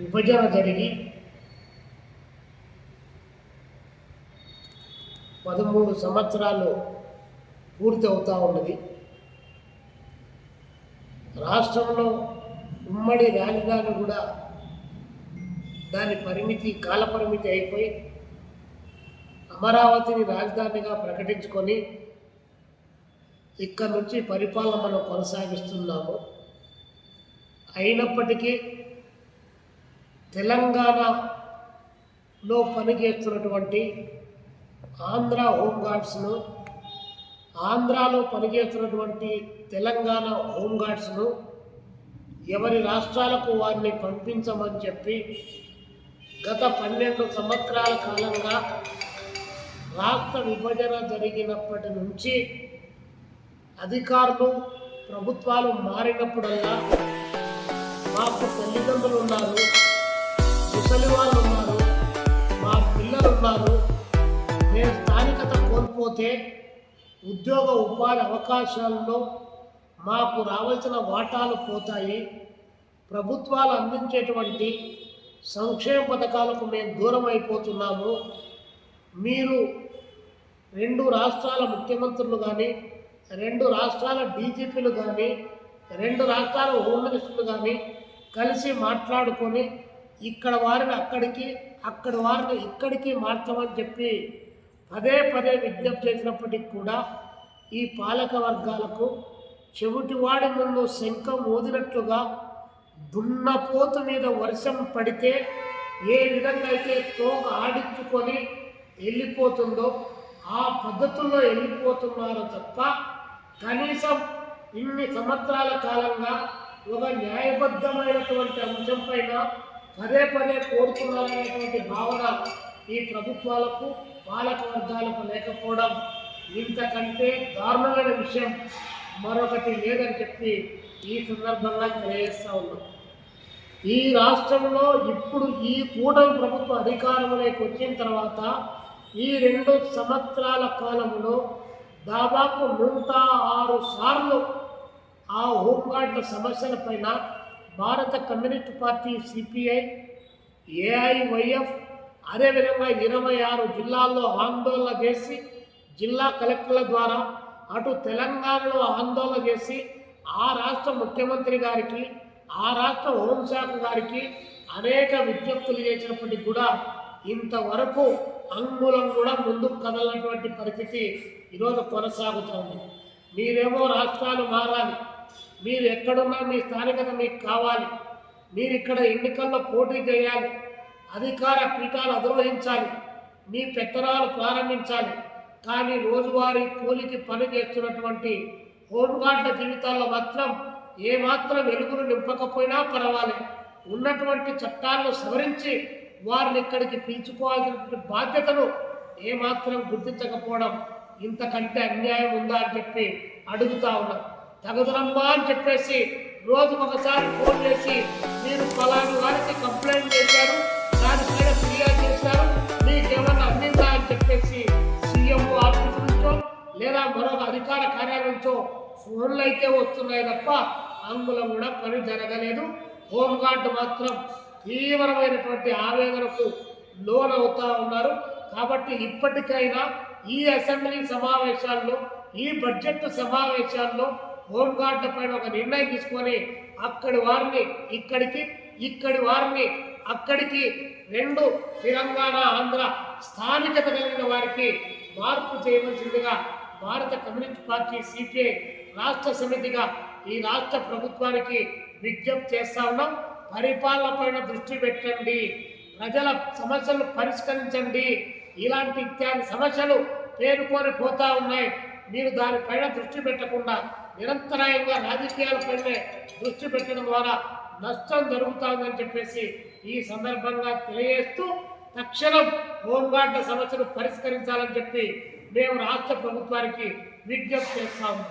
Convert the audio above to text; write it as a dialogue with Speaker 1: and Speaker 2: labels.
Speaker 1: విభజన జరిగి పదమూడు సంవత్సరాలు పూర్తి అవుతూ ఉన్నది. రాష్ట్రంలో ఉమ్మడి రాజధాని కూడా దాని పరిమితి కాలపరిమితి అయిపోయి అమరావతిని రాజధానిగా ప్రకటించుకొని ఇక్కడ నుంచి పరిపాలన మనం కొనసాగిస్తున్నాము. అయినప్పటికీ తెలంగాణలో పనిచేస్తున్నటువంటి ఆంధ్ర హోంగార్డ్స్ను ఆంధ్రాలో పనిచేస్తున్నటువంటి తెలంగాణ హోంగార్డ్స్ను ఎవరి రాష్ట్రాలకు వారిని పంపించమని చెప్పి గత పన్నెండు సంవత్సరాల కాలంగా రాష్ట్ర విభజన జరిగినప్పటి నుంచి అధికారులు ప్రభుత్వాలు మారినప్పుడల్లా మాకు తల్లిదండ్రులు ఉన్నారు. ముసలి వాళ్ళు ఉన్నారు మా పిల్లలు ఉన్నారు. మేము స్థానికత కోల్పోతే ఉద్యోగ ఉపాధి అవకాశాల్లో మాకు రావాల్సిన వాటాలు పోతాయి. ప్రభుత్వాలు అందించేటువంటి సంక్షేమ పథకాలకు మేము దూరం అయిపోతున్నాము. మీరు రెండు రాష్ట్రాల ముఖ్యమంత్రులు కానీ రెండు రాష్ట్రాల డీజీపీలు కానీ రెండు రాష్ట్రాల హోమ్ మినిస్టర్లు కానీ కలిసి మాట్లాడుకొని ఇక్కడ వారిని అక్కడికి అక్కడ వారిని ఇక్కడికి మార్చమని చెప్పి పదే పదే విజ్ఞప్తి చేసినప్పటికి కూడా ఈ పాలక వర్గాలకు చెవిటివాడి ముందు శంఖం ఊదినట్లుగా దున్నపోతు మీద వర్షం పడితే ఏ విధంగా అయితే తోక ఆడించుకొని వెళ్ళిపోతుందో ఆ పద్ధతుల్లో వెళ్ళిపోతున్నారో తప్ప కనీసం ఇన్ని సంవత్సరాల కాలంగా ఒక న్యాయబద్ధమైనటువంటి అంశం పైన పదే పదే కోరుకున్నారనేటువంటి భావన ఈ ప్రభుత్వాలకు పాలక వర్గాలకు లేకపోవడం ఇంతకంటే దారుణమైన విషయం. మరొకటి లేదని చెప్పి ఈ సందర్భంగా తెలియజేస్తూ ఉన్నాం. ఈ రాష్ట్రంలో ఇప్పుడు ఈ కూటమి ప్రభుత్వ అధికారంలోకి వచ్చిన తర్వాత ఈ రెండు సంవత్సరాల కాలంలో దాదాపు నూట ఆరు సార్లు ఆ హోంగార్డుల సమస్యలపైన భారత కమ్యూనిస్ట్ పార్టీ సిపిఐ ఏఐవైఎఫ్ అదేవిధంగా ఇరవై ఆరు జిల్లాల్లో ఆందోళన చేసి జిల్లా కలెక్టర్ల ద్వారా అటు తెలంగాణలో ఆందోళన చేసి ఆ రాష్ట్ర ముఖ్యమంత్రి గారికి ఆ రాష్ట్ర హోంశాఖ గారికి అనేక విజ్ఞప్తులు చేసినప్పటికీ కూడా ఇంతవరకు అంగుళం కూడా ముందుకు కదలనటువంటి పరిస్థితి ఈరోజు కొనసాగుతోంది. మీరేమో రాష్ట్రాలు మారాలి. మీరు ఎక్కడున్నా మీ స్థానికత మీకు కావాలి. మీరు ఇక్కడ ఎన్నికల్లో పోటీ చేయాలి. అధికార పీఠాలు అధిరోహించాలి. మీ పెత్తనాలు ప్రారంభించాలి. కానీ రోజువారీ కూలికి పని చేస్తున్నటువంటి హోంగార్డ్ల జీవితాల్లో మాత్రం ఏమాత్రం వెలుగును నింపకపోయినా పర్వాలేదు ఉన్నటువంటి చట్టాలను సవరించి వారిని ఇక్కడికి పిలుచుకోవాల్సినటువంటి బాధ్యతను ఏమాత్రం గుర్తించకపోవడం ఇంతకంటే అన్యాయం ఉందా అని చెప్పి అడుగుతా ఉన్నాం. తగదురమ్మా అని చెప్పేసి రోజు ఒకసారి ఫోన్ చేసి మీరు ఫలాని వారికి కంప్లైంట్ చేశారు దానిపైన ఫిర్యాదు చేశారు మీకేమన్నా అందిందా అని చెప్పేసి సీఎం ఆఫీస్ నుంచో లేదా మరొక అధికార కార్యాలయం నుంచో ఫోన్లు అయితే వస్తున్నాయి తప్ప అందులో కూడా పని జరగలేదు. హోంగార్డ్ మాత్రం తీవ్రమైనటువంటి ఆవేదనకు లోనవుతా ఉన్నారు. కాబట్టి ఇప్పటికైనా ఈ అసెంబ్లీ సమావేశాల్లో ఈ బడ్జెట్ సమావేశాల్లో హోంగార్డుల పైన ఒక నిర్ణయం తీసుకొని అక్కడి వారిని ఇక్కడికి ఇక్కడి వారిని అక్కడికి రెండు తెలంగాణ ఆంధ్ర స్థానికత కలిగిన వారికి మార్పు చేయవలసిందిగా భారత కమ్యూనిస్ట్ పార్టీ సిపిఐ రాష్ట్ర సమితిగా ఈ రాష్ట్ర ప్రభుత్వానికి విజ్ఞప్తి చేస్తా ఉన్నాం. పరిపాలన పైన దృష్టి పెట్టండి. ప్రజల సమస్యలు పరిష్కరించండి. ఇలాంటి ఇత్యాది సమస్యలు పేరుకొని పోతా ఉన్నాయి. మీరు దానిపైన దృష్టి పెట్టకుండా నిరంతరాయంగా రాజకీయాలపైనే దృష్టి పెట్టడం ద్వారా నష్టం జరుగుతుందని చెప్పేసి ఈ సందర్భంగా తెలియజేస్తూ తక్షణం హోంగార్డ్ల సమస్యను పరిష్కరించాలని చెప్పి మేము రాష్ట్ర ప్రభుత్వానికి విజ్ఞప్తి చేస్తాము.